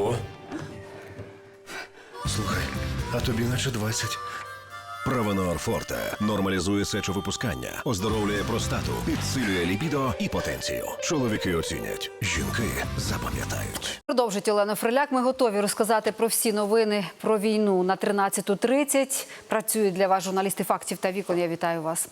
Ого. Слухай, а тобі наче 20. Правонор Форте нормалізує сечовипускання, оздоровлює простату, підсилює лібідо і потенцію. Чоловіки оцінять, жінки запам'ятають. Продовжить Олена Фриляк. Ми готові розказати про всі новини про війну на 13.30. Працюють для вас журналісти фактів та вікон. Я вітаю вас.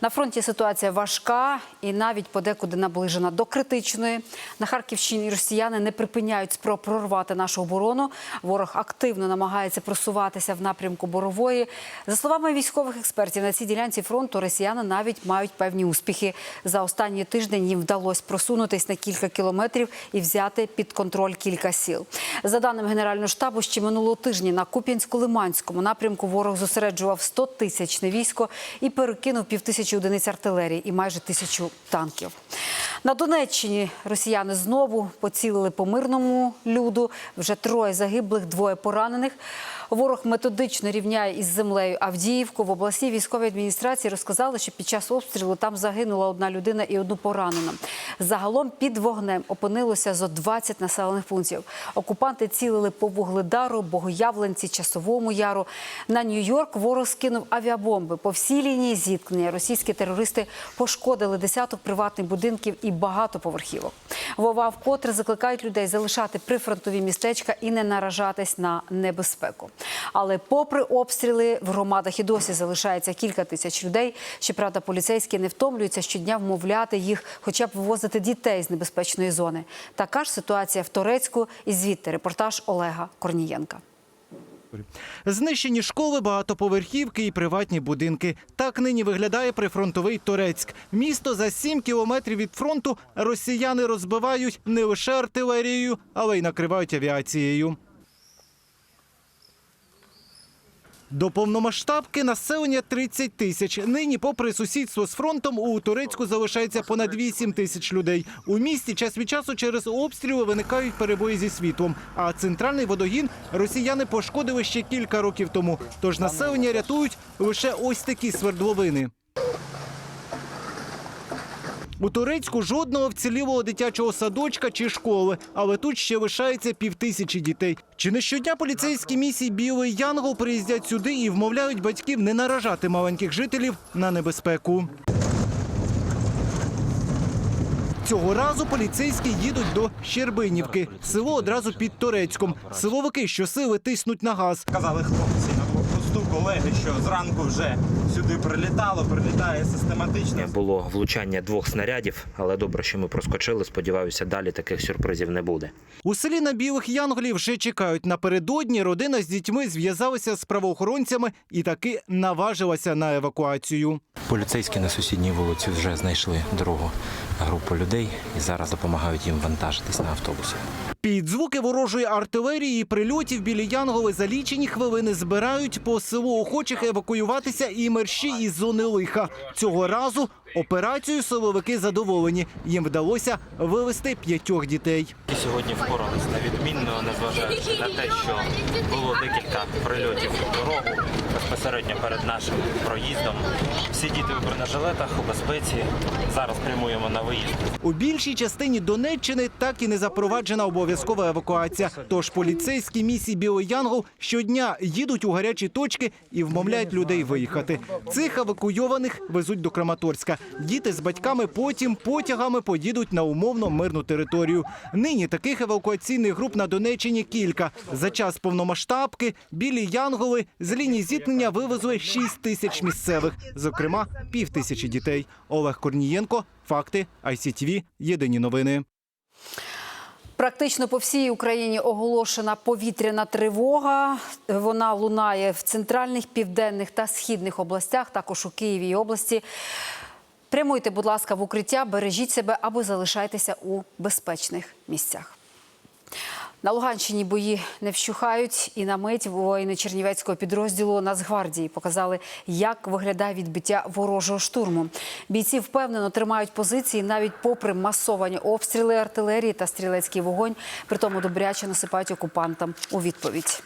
На фронті ситуація важка і навіть подекуди наближена до критичної. На Харківщині росіяни не припиняють спроб прорвати нашу оборону. Ворог активно намагається просуватися в напрямку борової. За словами військових експертів, на цій ділянці фронту росіяни навіть мають певні успіхи. За останній тиждень їм вдалося просунутись на кілька кілометрів і взяти під контроль кілька сіл. За даними Генерального штабу, ще минулого тижня на Куп'янсько-Лиманському напрямку ворог зосереджував 100 тисячне військо і перекинув півтисячі одиниць артилерії і майже тисячу танків. На Донеччині росіяни знову поцілили по мирному люду. Вже троє загиблих, двоє поранених. Ворог методично рівняє із землею Авдіївку. В обласній військовій адміністрації розказали, що під час обстрілу там загинула одна людина і одну поранена. Загалом під вогнем опинилося зо 20 населених пунктів. Окупанти цілили по Вугледару, Богоявленці, Часовому Яру. На Нью-Йорк ворог скинув авіабомби. По всій лінії зіткнення російські терористи пошкодили десяток приватних будинків і багатоповерхівок. Вова вкотре закликають людей залишати прифронтові містечка і не наражатись на небезпеку. Але попри обстріли в громадах і досі залишається кілька тисяч людей. Щоправда, поліцейські не втомлюються щодня вмовляти їх, хоча б вивозити дітей з небезпечної зони. Така ж ситуація в Торецьку. І звідти репортаж Олега Корнієнка. Знищені школи, багатоповерхівки і приватні будинки. Так нині виглядає прифронтовий Торецьк. Місто за 7 кілометрів від фронту росіяни розбивають не лише артилерією, але й накривають авіацією. До повномасштабки населення 30 тисяч. Нині, попри сусідство з фронтом, у Турецьку залишається понад 8 тисяч людей. У місті час від часу через обстріли виникають перебої зі світлом. А центральний водогін росіяни пошкодили ще кілька років тому. Тож населення рятують лише ось такі свердловини. У Турецьку жодного вцілілого дитячого садочка чи школи, але тут ще лишається півтисячі дітей. Чи не щодня поліцейські місії Білий Янгол приїздять сюди і вмовляють батьків не наражати маленьких жителів на небезпеку. Цього разу поліцейські їдуть до Щербинівки. Село одразу під Торецьком. Силовики щосили тиснуть на газ. Казали хлопці на колеги, що зранку вже сюди прилітало, прилітає систематично. Було влучання двох снарядів, але добре, що ми проскочили. Сподіваюся, далі таких сюрпризів не буде. У селі на білих янголів вже чекають. Напередодні родина з дітьми зв'язалася з правоохоронцями і таки наважилася на евакуацію. Поліцейські на сусідній вулиці вже знайшли дорогу групу людей і зараз допомагають їм вантажитись на автобуси. Під звуки ворожої артилерії прильотів білі янголи за лічені хвилини збирають по селу охочих евакуюватися і мерщі із зони лиха. Цього разу операцію силовики задоволені. Їм вдалося вивезти п'ятьох дітей. Сьогодні впоралися на відмінно, незважаючи на те, що було декілька прильотів у дорогу безпосередньо перед нашим проїздом. Всі діти у бронежилетах у безпеці. Зараз прямуємо на виїзд. У більшій частині Донеччини так і не запроваджена обов'язкова евакуація. Тож поліцейські місії Білий щодня їдуть у гарячі точки і вмовляють людей виїхати. Цих евакуйованих везуть до Краматорська. Діти з батьками потім потягами поїдуть на умовно мирну територію. Нині таких евакуаційних груп на Донеччині кілька. За час повномасштабки білі янголи з лінії зіткнення вивезли 6 тисяч місцевих, зокрема пів тисячі дітей. Олег Корнієнко, факти ICTV, Єдині новини. Практично по всій Україні оголошена повітряна тривога. Вона лунає в центральних, південних та східних областях, також у Києві і області. Прямуйте, будь ласка, в укриття, бережіть себе або залишайтеся у безпечних місцях. На Луганщині бої не вщухають, і на мить воїни Чернівецького підрозділу Нацгвардії показали, як виглядає відбиття ворожого штурму. Бійці впевнено тримають позиції навіть попри масовані обстріли артилерії та стрілецький вогонь. Притому добряче насипають окупантам у відповідь.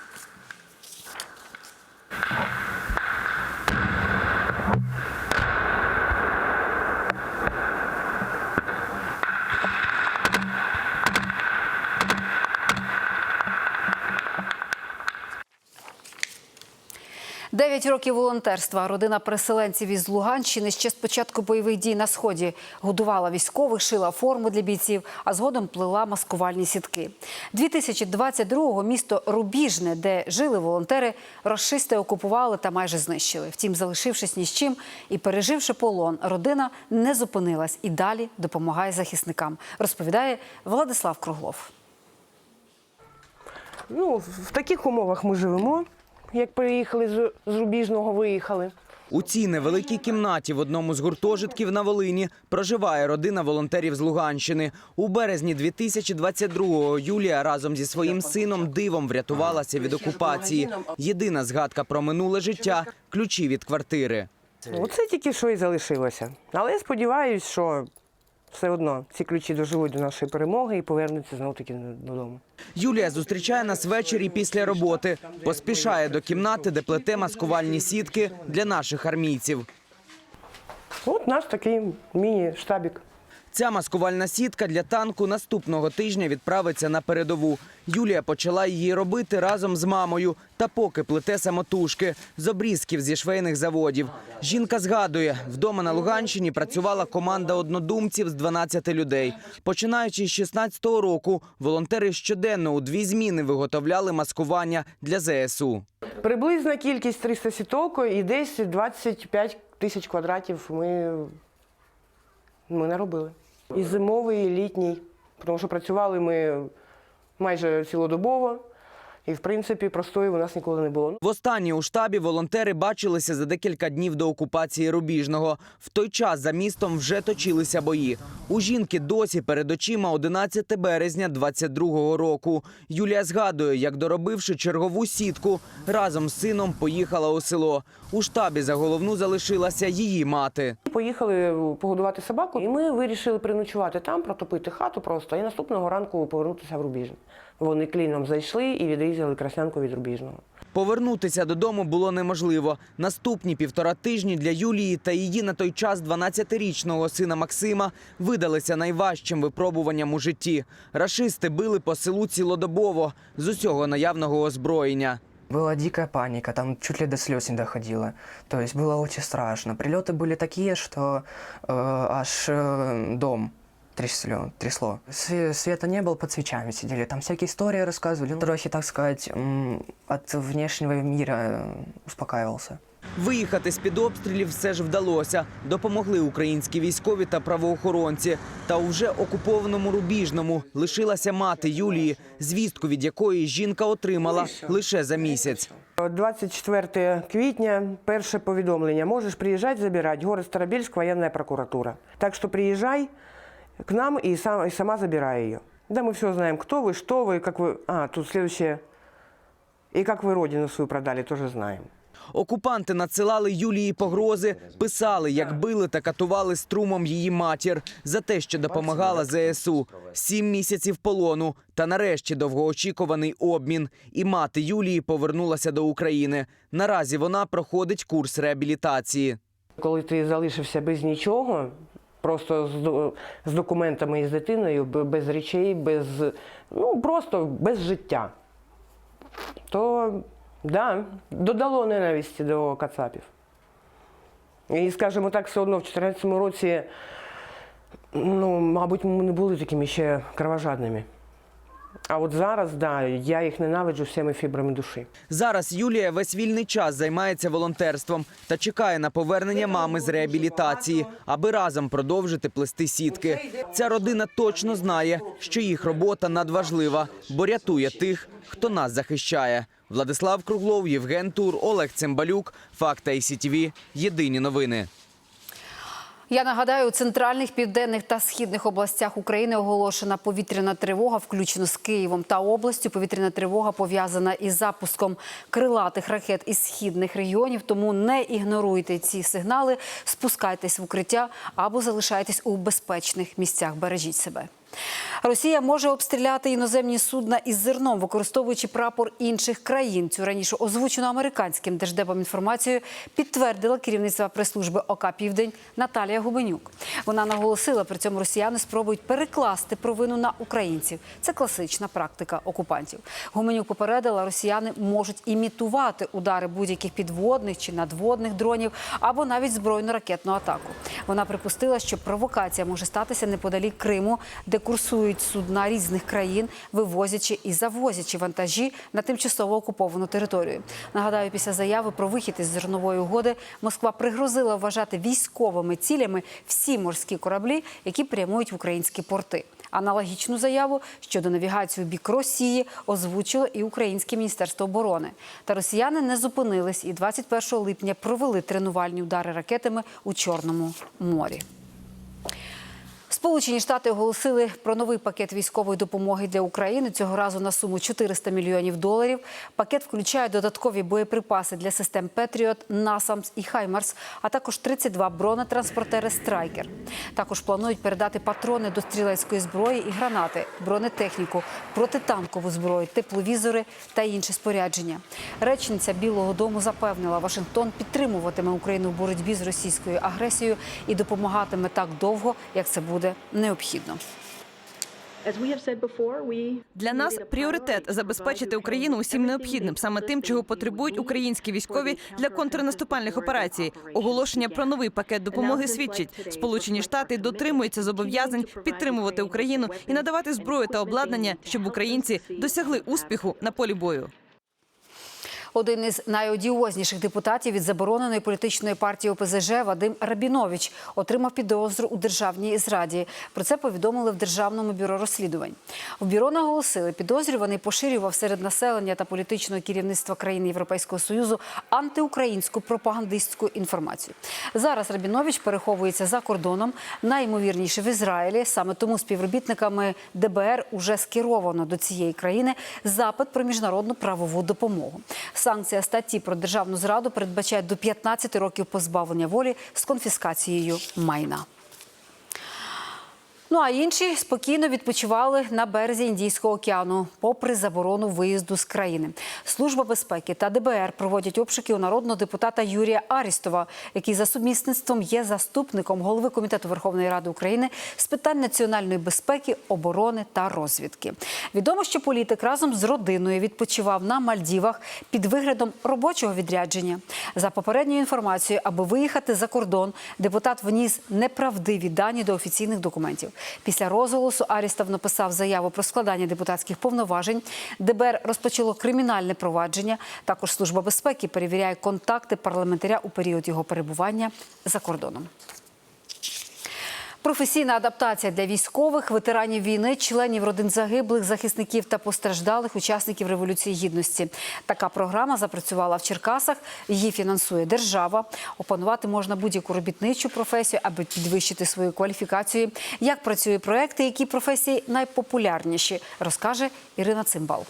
Дев'ять років волонтерства. Родина переселенців із Луганщини ще з початку бойових дій на сході годувала військових, шила форму для бійців, а згодом плела маскувальні сітки. 2022-го місто Рубіжне, де жили волонтери, розшисти окупували та майже знищили. Втім, залишившись ні з чим і переживши полон, родина не зупинилась і далі допомагає захисникам. Розповідає Владислав Круглов. Ну, в таких умовах ми живемо. Як приїхали з, Рубіжного, виїхали. У цій невеликій кімнаті в одному з гуртожитків на Волині проживає родина волонтерів з Луганщини. У березні 2022-го Юлія разом зі своїм сином дивом врятувалася від окупації. Єдина згадка про минуле життя – ключі від квартири. Оце тільки що і залишилося. Але я сподіваюся, що все одно ці ключі доживуть до нашої перемоги і повернуться знову таки додому. Юлія зустрічає нас ввечері після роботи. Поспішає до кімнати, де плете маскувальні сітки для наших армійців. От наш такий міні-штабік. Ця маскувальна сітка для танку наступного тижня відправиться на передову. Юлія почала її робити разом з мамою. Та поки плете самотужки з обрізків зі швейних заводів. Жінка згадує, вдома на Луганщині працювала команда однодумців з 12 людей. Починаючи з 16-го року, волонтери щоденно у дві зміни виготовляли маскування для ЗСУ. Приблизна кількість 300 сіток і десь 25 тисяч квадратів ми, ми наробили. І зимовий, і літній. Тому що працювали ми майже цілодобово. І, в принципі, простою у нас ніколи не було. Востаннє у штабі волонтери бачилися за декілька днів до окупації Рубіжного. В той час за містом вже точилися бої. У жінки досі перед очима 11 березня 22-го року. Юлія згадує, як доробивши чергову сітку, разом з сином поїхала у село. У штабі за головну залишилася її мати. Поїхали погодувати собаку, і ми вирішили переночувати там, протопити хату просто, і наступного ранку повернутися в Рубіжне. Вони кліном зайшли і відрізали краснянку від Рубіжного. Повернутися додому було неможливо. Наступні півтора тижні для Юлії та її на той час 12-річного сина Максима видалися найважчим випробуванням у житті. Рашисти били по селу цілодобово з усього наявного озброєння. Была дикая паника, там чуть ли до слез не доходило. То есть было очень страшно. Прилеты были такие, что э, аж э, дом трясло. трясло. Све- Света не было, под свечами сидели. Там всякие истории рассказывали. Трохи, так сказать, м, от внешнего мира э, успокаивался. Виїхати з-під обстрілів все ж вдалося. Допомогли українські військові та правоохоронці. Та у вже окупованому Рубіжному лишилася мати Юлії, звістку від якої жінка отримала лише за місяць. 24 квітня, перше повідомлення. Можеш приїжджати, забирати. Город Старобільськ, воєнна прокуратура. Так що приїжджай к нам і, сам, і сама забирай її. Да, ми все знаємо, хто ви, що ви, як ви. А, тут следующее. І як ви родину свою продали, теж знаємо. Окупанти надсилали Юлії погрози, писали, як били та катували струмом її матір за те, що допомагала ЗСУ. Сім місяців полону та нарешті довгоочікуваний обмін. І мати Юлії повернулася до України. Наразі вона проходить курс реабілітації. Коли ти залишився без нічого, просто з, з документами і з дитиною, без речей, без, ну, просто без життя, то да, додало ненависті до кацапів. І, скажімо так, все одно в 2014 році, ну, мабуть, ми не були такими ще кровожадними. А от зараз, да, я їх ненавиджу всіми фібрами душі. Зараз Юлія весь вільний час займається волонтерством та чекає на повернення мами з реабілітації, аби разом продовжити плести сітки. Ця родина точно знає, що їх робота надважлива, бо рятує тих, хто нас захищає. Владислав Круглов, Євген Тур, Олег Цимбалюк. Факт ICTV. Єдині новини. Я нагадаю, у центральних, південних та східних областях України оголошена повітряна тривога, включно з Києвом та областю. Повітряна тривога пов'язана із запуском крилатих ракет із східних регіонів. Тому не ігноруйте ці сигнали, спускайтесь в укриття або залишайтесь у безпечних місцях. Бережіть себе. Росія може обстріляти іноземні судна із зерном, використовуючи прапор інших країн. Цю раніше озвучену американським держдепом інформацію підтвердила керівництва прес-служби ОК Південь Наталія Губенюк. Вона наголосила, при цьому росіяни спробують перекласти провину на українців. Це класична практика окупантів. Гуменюк попередила, росіяни можуть імітувати удари будь-яких підводних чи надводних дронів або навіть збройну ракетну атаку. Вона припустила, що провокація може статися неподалік Криму, де курсують судна різних країн, вивозячи і завозячи вантажі на тимчасово окуповану територію. Нагадаю, після заяви про вихід із зернової угоди Москва пригрозила вважати військовими цілями всі морські кораблі, які прямують в українські порти. Аналогічну заяву щодо навігації у бік Росії озвучило і Українське міністерство оборони. Та росіяни не зупинились і 21 липня провели тренувальні удари ракетами у Чорному морі. Сполучені Штати оголосили про новий пакет військової допомоги для України цього разу на суму 400 мільйонів доларів. Пакет включає додаткові боєприпаси для систем Петріот, Насамс і Хаймарс, а також 32 бронетранспортери Страйкер. Також планують передати патрони до стрілецької зброї і гранати, бронетехніку, протитанкову зброю, тепловізори та інше спорядження. Речниця Білого Дому запевнила, Вашингтон підтримуватиме Україну в боротьбі з російською агресією і допомагатиме так довго, як це буде необхідно. Для нас пріоритет забезпечити Україну усім необхідним, саме тим, чого потребують українські військові для контрнаступальних операцій. Оголошення про новий пакет допомоги свідчить, Сполучені Штати дотримуються зобов'язань підтримувати Україну і надавати зброю та обладнання, щоб українці досягли успіху на полі бою. Один із найодіозніших депутатів від забороненої політичної партії ОПЗЖ Вадим Рабінович отримав підозру у державній зраді. Про це повідомили в Державному бюро розслідувань. В бюро наголосили, підозрюваний поширював серед населення та політичного керівництва країн Європейського союзу антиукраїнську пропагандистську інформацію. Зараз Рабінович переховується за кордоном, найімовірніше в Ізраїлі. Саме тому співробітниками ДБР уже скеровано до цієї країни запит про міжнародну правову допомогу. Санкція статті про державну зраду передбачає до 15 років позбавлення волі з конфіскацією майна. Ну а інші спокійно відпочивали на березі Індійського океану, попри заборону виїзду з країни. Служба безпеки та ДБР проводять обшуки у народного депутата Юрія Арістова, який за сумісництвом є заступником голови комітету Верховної Ради України з питань національної безпеки, оборони та розвідки. Відомо, що політик разом з родиною відпочивав на Мальдівах під виглядом робочого відрядження. За попередньою інформацією, аби виїхати за кордон, депутат вніс неправдиві дані до офіційних документів. Після розголосу Арістов написав заяву про складання депутатських повноважень. ДБР розпочало кримінальне провадження. Також служба безпеки перевіряє контакти парламентаря у період його перебування за кордоном. Професійна адаптація для військових, ветеранів війни, членів родин загиблих, захисників та постраждалих учасників революції гідності. Така програма запрацювала в Черкасах. Її фінансує держава. Опанувати можна будь-яку робітничу професію, аби підвищити свою кваліфікацію. Як працює проект і які професії найпопулярніші, розкаже Ірина Цимбал.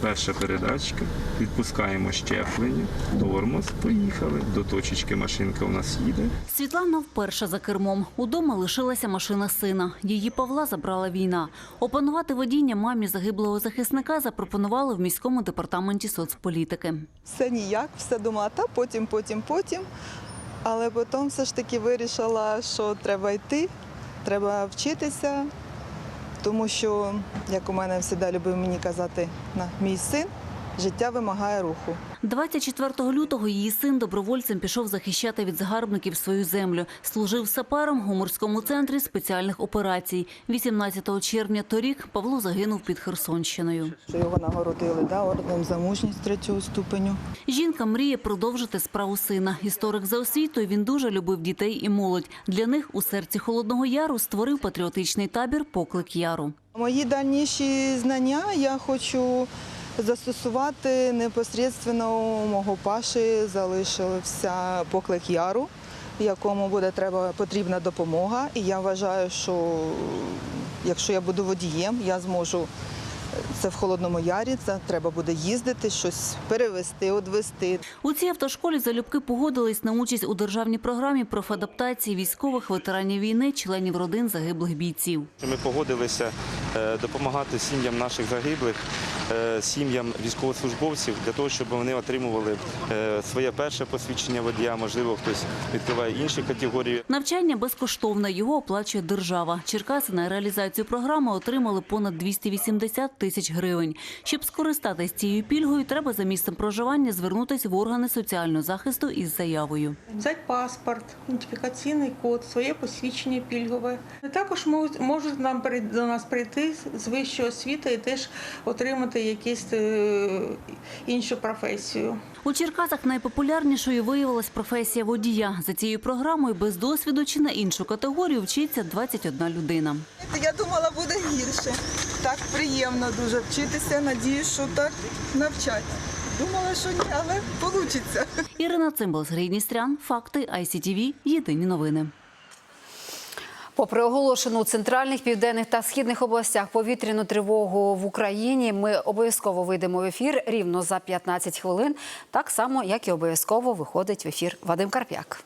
Перша передачка. Відпускаємо щеплення, тормоз, поїхали. До точечки машинка у нас їде. Світлана вперше за кермом. Удома лишилася машина сина. Її Павла забрала війна. Опанувати водіння мамі загиблого захисника запропонували в міському департаменті соцполітики. Все ніяк, все думала, та потім, потім, потім. Але потім все ж таки вирішила, що треба йти, треба вчитися, тому що, як у мене завжди любив мені казати на мій син, життя вимагає руху. 24 лютого її син добровольцем пішов захищати від загарбників свою землю. Служив сапером у морському центрі спеціальних операцій. 18 червня торік Павло загинув під Херсонщиною. Що його нагородили да, орденом за мужність третього ступеню. Жінка мріє продовжити справу сина. Історик за освітою він дуже любив дітей і молодь. Для них у серці Холодного Яру створив патріотичний табір «Поклик Яру». Мої дальніші знання я хочу застосувати непосередньо у мого паші залишився поклик яру, якому буде треба потрібна допомога. І я вважаю, що якщо я буду водієм, я зможу Це в Холодному Ярі, це треба буде їздити, щось перевезти, одвезти. У цій автошколі залюбки погодились на участь у державній програмі профадаптації військових ветеранів війни, членів родин загиблих бійців. Ми погодилися е, допомагати сім'ям наших загиблих, сім'ям військовослужбовців для того, щоб вони отримували е, своє перше посвідчення водія. Можливо, хтось відкриває інші категорії. Навчання безкоштовне, його оплачує держава. Черкаси на реалізацію програми отримали понад 280 тисяч гривень. Щоб скористатись цією пільгою, треба за місцем проживання звернутися в органи соціального захисту із заявою. взяти паспорт, ідентифікаційний код, своє посвідчення пільгове. Також можуть, можуть нам при- до нас прийти з вищої освіти і теж отримати якусь е, іншу професію. У Черкасах найпопулярнішою виявилась професія водія. За цією програмою без досвіду чи на іншу категорію вчиться 21 людина. Я думала, буде гірше. Так приємно дуже вчитися. Надію, що так навчать. Думала, що ні, але вийде. Ірина Цимбал, Сергій Ністрян, Факти, ICTV, Єдині новини. Попри оголошену у центральних, південних та східних областях повітряну тривогу в Україні, ми обов'язково вийдемо в ефір рівно за 15 хвилин, так само як і обов'язково виходить в ефір Вадим Карп'як.